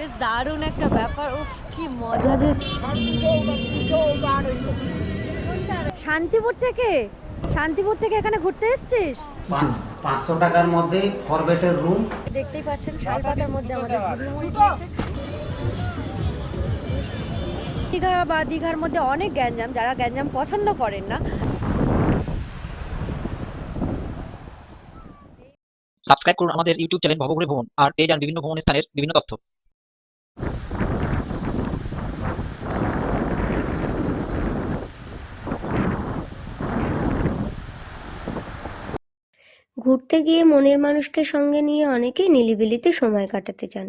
বেশ দারুণ একটা ব্যাপার। উফ কি মজা যে শান্তিপুর থেকে? শান্তিপুর থেকে এখানে ঘুরতে এসেছিস? পাঁচশো টাকার মধ্যে ফোর রুম দেখতেই পাচ্ছেন শালপাতার মধ্যে আমাদের দীঘা বা দীঘার মধ্যে অনেক গ্যাঞ্জাম যারা গ্যাঞ্জাম পছন্দ করেন না। সাবস্ক্রাইব করুন আমাদের ইউটিউব চ্যানেল ভবঘুরে ভ্রমণ আর পেয়ে যান বিভিন্ন ভ্রমণ স্থানের বিভিন্ন তথ্য। ঘুরতে গিয়ে মনের মানুষকে সঙ্গে নিয়ে অনেকেই নিলিবিলিতে সময় কাটাতে চান।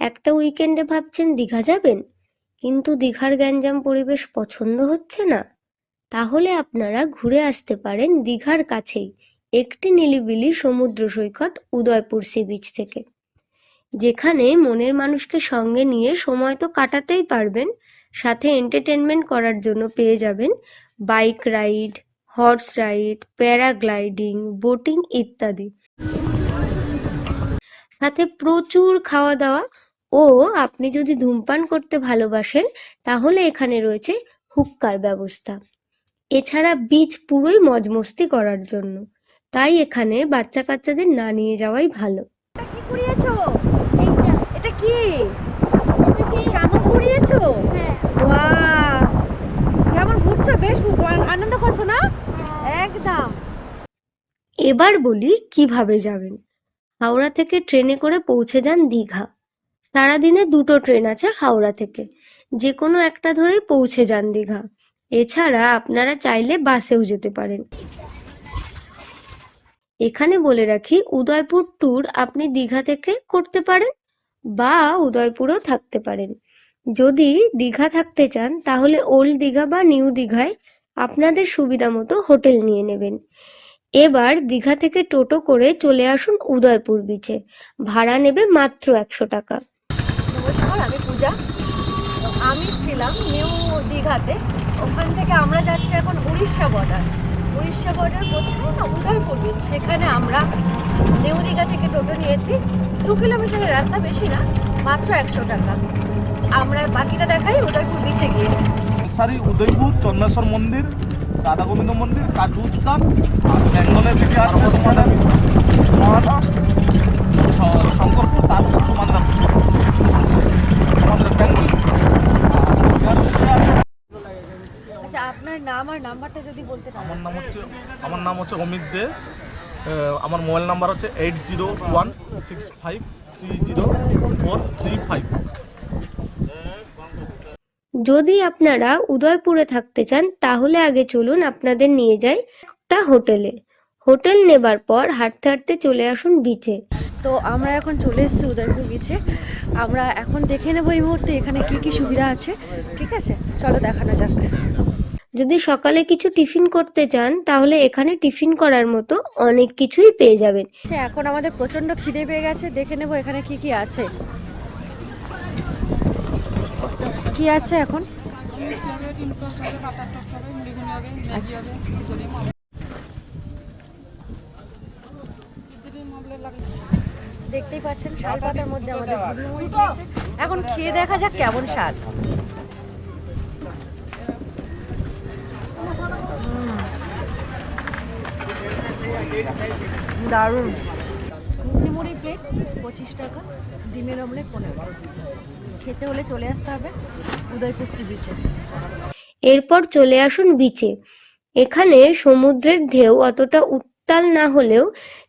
একটা উইকেন্ডে ভাবছেন, দীঘা যাবেন? কিন্তু দীঘার গ্যাঞ্জাম পরিবেশ পছন্দ হচ্ছে না। তাহলে আপনারা ঘুরে আসতে পারেন দীঘার কাছেই, একটি নিলিবিলি সমুদ্র সৈকত উদয়পুর সি বিচ থেকে। যেখানে মনের মানুষকে সঙ্গে নিয়ে সময় তো কাটাতেই পারবেন, সাথে এন্টারটেনমেন্ট করার জন্য পেয়ে যাবেন, bike ride horse ride paragliding boating ইত্যাদি। সাথে প্রচুর খাওয়া দাওয়া ও আপনি যদি ধূমপান করতে ভালোবাসেন, তাহলে এখানে রয়েছে হুক্কার ব্যবস্থা। এছাড়া বিচ পুরোই মজমস্তি করার জন্য। তাই এখানে বাচ্চা কাচ্চাদের না নিয়ে যাওয়াই ভালো। এটা কি শামুক কুড়িয়েছো কেমন ঘুরছো বেশ আনন্দ করছ না? একদম। এবার বলি কীভাবে যাবেন। হাওড়া থেকে ট্রেনে করে পৌঁছে যান দীঘা। সারাদিনে দুটো ট্রেন আছে হাওড়া থেকে। যে কোনো একটা ধরেই পৌঁছে যান দীঘা। এছাড়া আপনারা চাইলে বাসেও যেতে পারেন। এখানে বলে রাখি, উদয়পুর ট্যুর আপনি দীঘা থেকে করতে পারেন বা উদয়পুরেও থাকতে পারেন। যদি দীঘা থাকতে চান, তাহলে ওল্ড দীঘা বা নিউ দীঘায় আপনাদের সুবিধা মতো হোটেল নিয়ে নেবেন। এবার দীঘা থেকে টোটো করে চলে আসুন উদয়পুর বিচে ভাড়া নেবে মাত্র একশো টাকা। নমস্কার, আমি পূজা। আমি ছিলাম নিউ দীঘাতে। ওখান থেকে আমরা যাচ্ছি এখন উড়িষ্যা বর্ডার উড়িষ্যা বর্ডার কোথায় না উদয়পুর বিচ সেখানে আমরা নিউ দীঘা থেকে টোটো নিয়েছি। দু কিলোমিটারের রাস্তা বেশি না, মাত্র একশো টাকা। আমরা বাকিটা দেখাই উদয়পুর বিচে গিয়ে। সারি উদয়পুর চন্দ্রেশ্বর মন্দির রাধা গোবিন্দ মন্দির কাজু উদ্যান আর বেঙ্গলের দিকে তোমাদের মহানা শঙ্করপুর আমাদের বেঙ্গল আচ্ছা আপনার নাম আর নাম্বারটা যদি বলতে আমার নাম হচ্ছে আমার নাম হচ্ছে অমিত দে। আমার মোবাইল নাম্বার হচ্ছে eight zero one six five three zero four three five যদি আপনারা উদয়পুরে থাকতে চান তাহলে আগে চলুন আপনাদের নিয়ে যাই একটা হোটেলে। হোটেল নেবার পর হাঁটতে হাঁটতে চলে আসুন বিচে তো আমরা এখন চলে এসেছি উদয়পুর বিচে আমরা এখন দেখে নেব এই মুহূর্তে এখানে কি কি সুবিধা আছে। ঠিক আছে? চলো দেখানো যাক। যদি সকালে কিছু টিফিন করতে চান তাহলে এখানে টিফিন করার মতো অনেক কিছুই পেয়ে যাবেন। আচ্ছা এখন আমাদের প্রচণ্ড খিদে পেয়ে গেছে। দেখে নেব এখানে কি কি আছে। কি আছে এখন? দেখতেই পাচ্ছেন শাল পাতার মধ্যে আমাদের এখন খেয়ে দেখা যাক কেমন স্বাদ। দারুণ। পঁচিশ টাকা ডিমের অমলেট পনেরো খেতে হলে চলে আসতে হবে উদয়পুর সি বিচে এরপর চলে আসুন বিচে এখানে সমুদ্রের ঢেউ অতটা উত্তাল না হলেও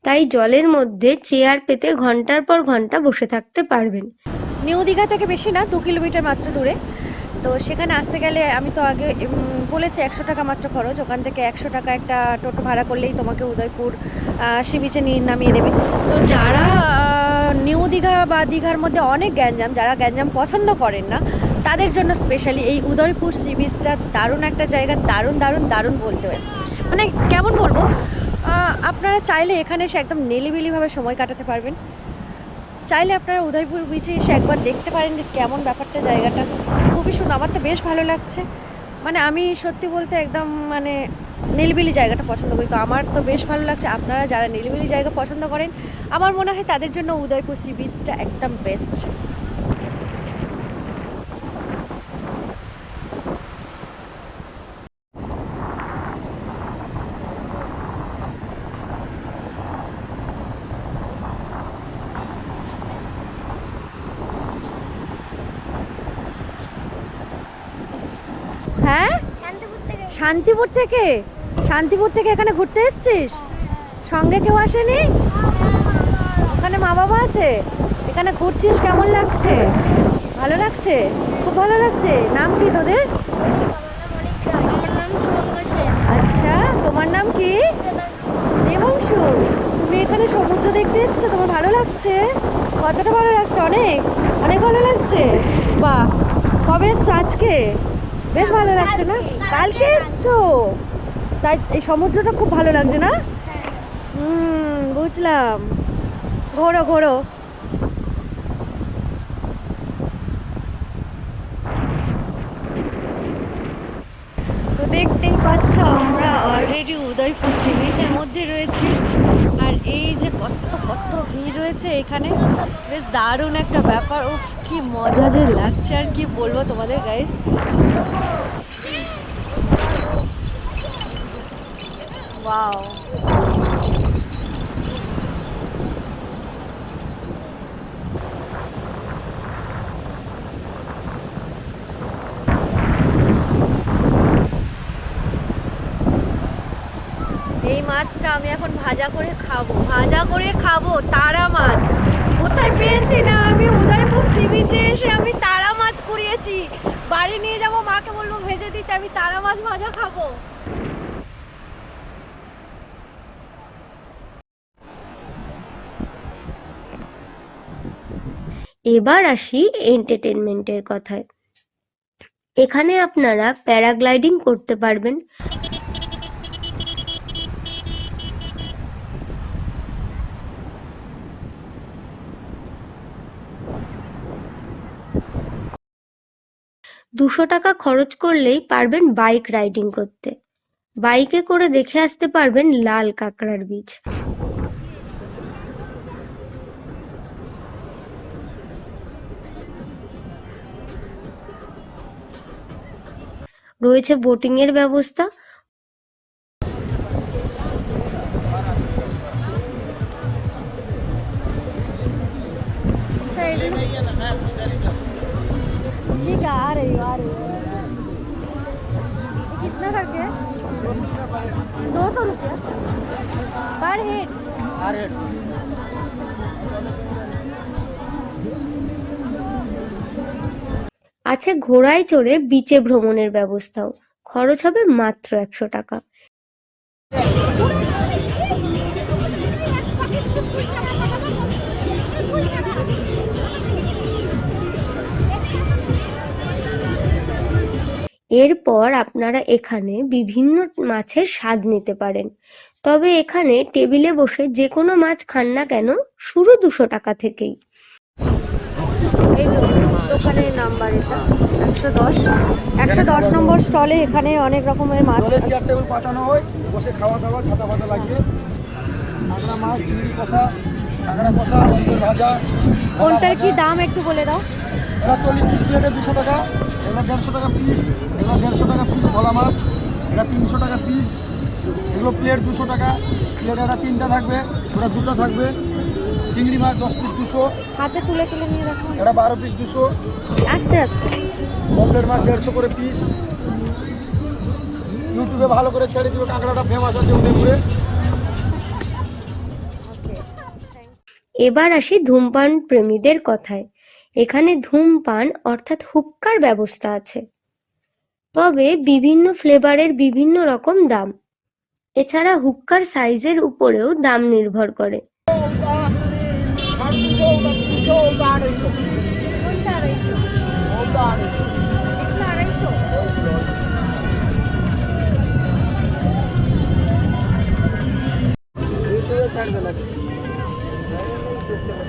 তাই জলের মধ্যে চেয়ার পেতে ঘণ্টার পর ঘণ্টা বসে থাকতে পারবেন। নিউ দীঘা থেকে বেশি না দু কিলোমিটার মাত্র দূরে। তো সেখানে আসতে গেলে আমি তো আগে বলেছি একশো টাকা মাত্র খরচ, ওখান থেকে একশো টাকা একটা টোটো ভাড়া করলেই তোমাকে উদয়পুর সি বিচে নিয়ে নামিয়ে দেবে। তো যারা নিউ দীঘা বা দীঘার মধ্যে অনেক গ্যাঞ্জাম, যারা গ্যাঞ্জাম পছন্দ করেন না, তাদের জন্য স্পেশালি এই উদয়পুর সি বিচটা দারুণ একটা জায়গা, দারুণ দারুণ দারুণ বলতে হয়। মানে কেমন বলব আপনারা চাইলে এখানে এসে একদম নিলিবিলিভাবে সময় কাটাতে পারবেন। চাইলে আপনারা উদয়পুর বিচে এসে একবার দেখতে পারেন কেমন ব্যাপারটা জায়গাটা। খুবই সুন্দর, আমার তো বেশ ভালো লাগছে। মানে আমি সত্যি বলতে একদম মানে নীলবিলি জায়গাটা পছন্দ করি। তো আমার তো বেশ ভালো লাগছে। আপনারা যারা নীলবিলি জায়গা পছন্দ করেন, আমার মনে হয় তাদের জন্য উদয়পুর সি বিচটা একদম বেস্ট শান্তিপুর থেকে? শান্তিপুর থেকে এখানে ঘুরতে এসছিস? সঙ্গে কেউ আসেনি? ওখানে মা বাবা আছে? এখানে ঘুরছিস কেমন লাগছে? ভালো লাগছে? খুব ভালো লাগছে? নাম কি তোদের? আচ্ছা তোমার নাম কি? দেবাংশু। তুমি এখানে সমুদ্র দেখতে এসছো? তোমার ভালো লাগছে? কতটা ভালো লাগছে? অনেক? অনেক ভালো লাগছে? বাহ! কবে এসছো আজকে? বেশ ভালো লাগছে না? কালকে এসছো? তাই এই সমুদ্রটা খুব ভালো লাগছে না? হুম, বুঝলাম। ঘোরো ঘোরো। দেখতেই পাচ্ছ আমরা অলরেডি উদয়পুর সি মধ্যে রয়েছি। কত ভিড় রয়েছে এখানে। বেশ দারুণ একটা ব্যাপার। উফ, কি মজা যে লাগছে আর কি বলব তোমাদের গাইস ওয়াও এই মাছটা আমি এখন ভাজা করে খাব। ভাজা করে খাব তারা মাছ। কোথায় পেয়েছি না আমি? উদয়পুর সি বিচে এসে আমি তারা মাছ কুড়িয়েছি বাড়ি নিয়ে যাব, মাকে বলব ভেজে দিতে, আমি তারা মাছ ভাজা খাব। এবার আসি এন্টারটেনমেন্টের কথায়। এখানে আপনারা প্যারাগ্লাইডিং করতে পারবেন। দুশো টাকা খরচ করলেই পারবেন বাইক রাইডিং করতে। বাইকে করে দেখে আসতে পারবেন লাল কাঁকড়ার বীজ। রয়েছে বোটিং এর ব্যবস্থা। আছে ঘোড়ায় চড়ে বিচে ভ্রমণের ব্যবস্থাও। খরচ হবে মাত্র একশো টাকা। এরপর আপনারা এখানে বিভিন্ন মাছের স্বাদ নিতে পারেন। তবে এখানে টেবিলে বসে যে কোনো মাছ খান না কেন শুরু দুশো টাকা থেকেই। এই যে দোকানের নাম্বার এটা একশো দশ। একশো দশ নম্বর স্টলে এখানে অনেক রকমের মাছ চেয়ার টেবিল পাতানো হয় বসে খাওয়া দাওয়া ছাতা ফাতা লাগিয়ে। কাঁকড়া মাছ চিংড়ি কষা কোনটার কি দাম একটু বলে দাও। এটা চল্লিশ পিস প্লেটে দুশো টাকা এগুলো দেড়শো টাকা পিস এগুলো দেড়শো টাকা পিস ভোলা মাছ এটা তিনশো টাকা পিস এগুলো প্লেট দুশো টাকা প্লেট এটা তিনটা থাকবে ওটা দুটো থাকবে। চিংড়ি মাছ দশ পিস দুশো। হাতে তুলে তুলে নিয়ে রাখো। এটা বারো পিস দুশো। আস্তে আস্তে। পমলেট মাছ দেড়শো করে পিস ইউটিউবে ভালো করে ছেড়ে দিবে কাঁকড়াটা ফেমাস আছে উদয়পুরে। এবার আসি ধূমপান প্রেমীদের কথায়। এখানে ধূমপান অর্থাৎ হুক্কার ব্যবস্থা আছে। তবে বিভিন্ন ফ্লেভারের বিভিন্ন রকম দাম। এছাড়া হুক্কার সাইজের উপরেও দাম নির্ভর করে। good to.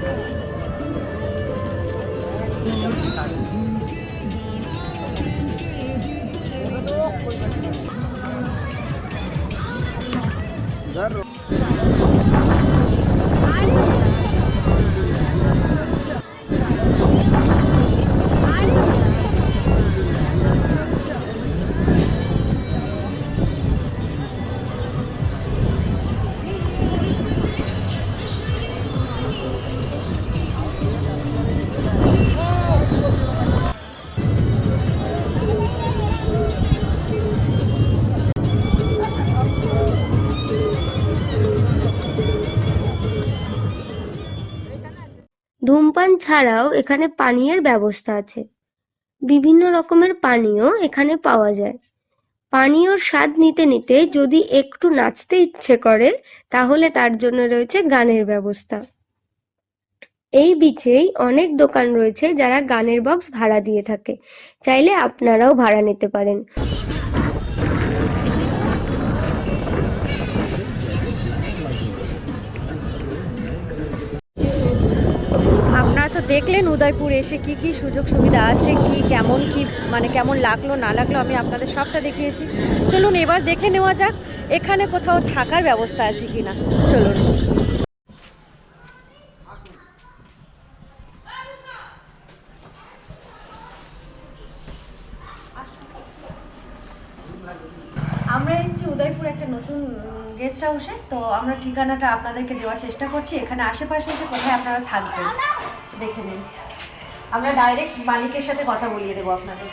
ছাড়াও এখানে পানীয়ের ব্যবস্থা আছে। বিভিন্ন রকমের পানীয় এখানে পাওয়া যায়। পানীয়র স্বাদ নিতে নিতে যদি একটু নাচতে ইচ্ছে করে, তাহলে তার জন্য রয়েছে গানের ব্যবস্থা। এই বিচেই অনেক দোকান রয়েছে যারা গানের বক্স ভাড়া দিয়ে থাকে। চাইলে আপনারাও ভাড়া নিতে পারেন। তো দেখলেন উদয়পুর এসে কি কি সুযোগ সুবিধা আছে, কি কেমন, কি মানে কেমন লাগল, না লাগল আমি আপনাদের সবটা দেখিয়েছি। চলুন এবার দেখে নেওয়া যাক এখানে কোথাও থাকার ব্যবস্থা আছে কি না চলুন। আমরা এসেছি উদয়পুর একটা নতুন গেস্ট হাউসে তো আমরা ঠিকানাটা আপনাদেরকে দেওয়ার চেষ্টা করছি। এখানে আশেপাশে এসে কোথায় আপনারা থাকবেন? দেখে নিন। আমরা ডাইরেক্ট মালিকের সাথে কথা বলিয়ে দেবো আপনাদের।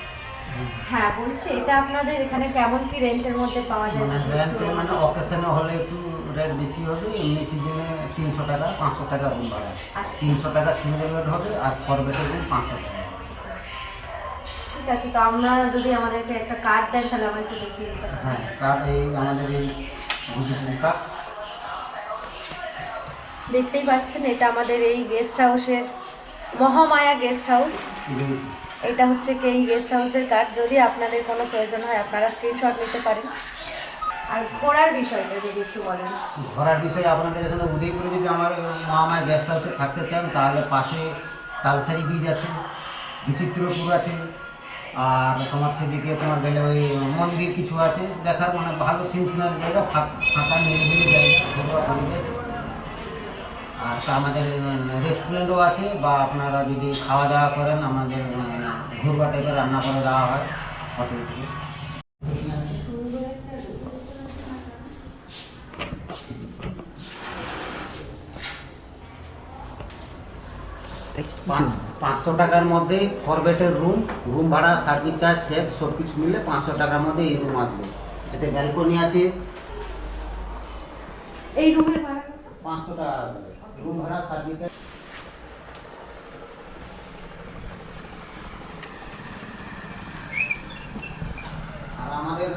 হ্যাঁ বলছি এটা আপনাদের এখানে কেমন কি রেন্টের মধ্যে পাওয়া যায়? মানে মানে অকেশনে হলে একটু রেট বেশি হবে এমনি সিজনে তিনশো টাকা পাঁচশো টাকা রুম ভাড়া। আচ্ছা। তিনশো টাকা সিঙ্গেল বেড হবে আর ফোর বেডের রুম পাঁচশো টাকা। ঠিক আছে তো আমরা যদি আমাদেরকে একটা কার্ড দেন তাহলে আমরা একটু দেখিয়ে দিতে হ্যাঁ কার্ড এই আমাদের এই ভিজিটিং কার্ড দেখতেই পাচ্ছেন এটা আমাদের এই গেস্ট হাউসের মহামায়া গেস্ট হাউস। এটা হচ্ছে কি এই গেস্ট হাউসের কাজ। যদি আপনাদের কোনো প্রয়োজন হয় আপনারা স্ক্রিনশট নিতে পারেন। আর ঘোরার বিষয়টা যদি একটু বলেন। ঘোরার বিষয়ে আপনাদের এখানে উদয়পুরে যদি আমার মহামায়া গেস্ট হাউসে থাকতে চান তাহলে পাশে তালসারি বীজ আছে বিচিত্রপুর আছে আর তোমার সেদিকে তোমার গেলে ওই মন্দির কিছু আছে। দেখার মানে ভালো সিনসিনারি জায়গা ফাঁক- নিরিবিলি জায়গা পরিবেশ। আর তা আমাদের রেস্টুরেন্টও আছে বা আপনারা যদি খাওয়া দাওয়া করেন আমাদের ঘুরবা টাইপের রান্না করে দেওয়া হয় হোটেল থেকে। পাঁচশো টাকার মধ্যে ফোর বেডের রুম রুম ভাড়া সার্ভিস চার্জ ট্যাক্স সব কিছু মিলে পাঁচশো টাকার মধ্যে এই রুম আসবে। এতে ব্যালকনি আছে। এই রুমের ভাড়া? পাঁচশো টাকা রুম ভাড়া সার্ভিস আর আমাদের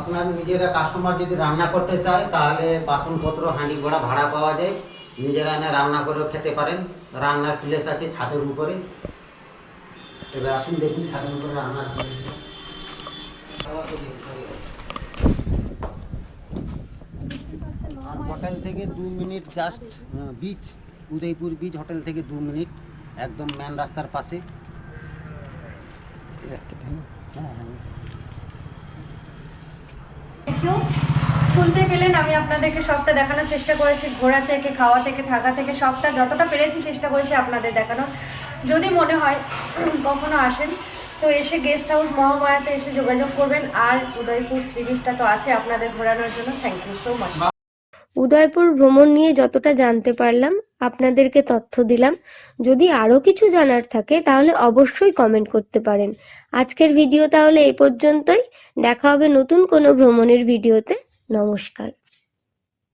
আপনার নিজেরা কাস্টমার যদি রান্না করতে চায়, তাহলে বাসনপত্র, হাঁড়ি ঘোড়া ভাড়া পাওয়া যায়। নিজেরা এনে রান্না করেও খেতে পারেন। রান্নার প্লেস আছে ছাদের উপরে। এবার আসুন দেখুন ছাদের উপরে রান্নার প্লেস আর হোটেল থেকে দু minute just beach Udaipur beach hotel থেকে দু মিনিট, একদম মেন রাস্তার পাশে। হ্যাঁ? হ্যাঁ ইউ শুনতে পেলেন, আমি আপনাদেরকে সবটা দেখানোর চেষ্টা করেছি, ঘোরা থেকে, খাওয়া থেকে, থাকা থেকে, সবটা যতটা পেরেছি চেষ্টা করেছি আপনাদের দেখানোর। যদি মনে হয় কখনো আসেন, তো এসে গেস্ট হাউস মহামায়াতে এসে যোগাযোগ করবেন, আর উদয়পুর সি বিচটা তো আছে আপনাদের ঘোরানোর জন্য। Thank you so much Udaipur ভ্রমণ নিয়ে যতটা জানতে পারলাম, আপনাদেরকে তথ্য দিলাম। যদি আরও কিছু জানার থাকে, তাহলে অবশ্যই কমেন্ট করতে পারেন। আজকের ভিডিও তাহলে এই পর্যন্তই। দেখা হবে নতুন কোনো ভ্রমণের ভিডিওতে নমস্কার।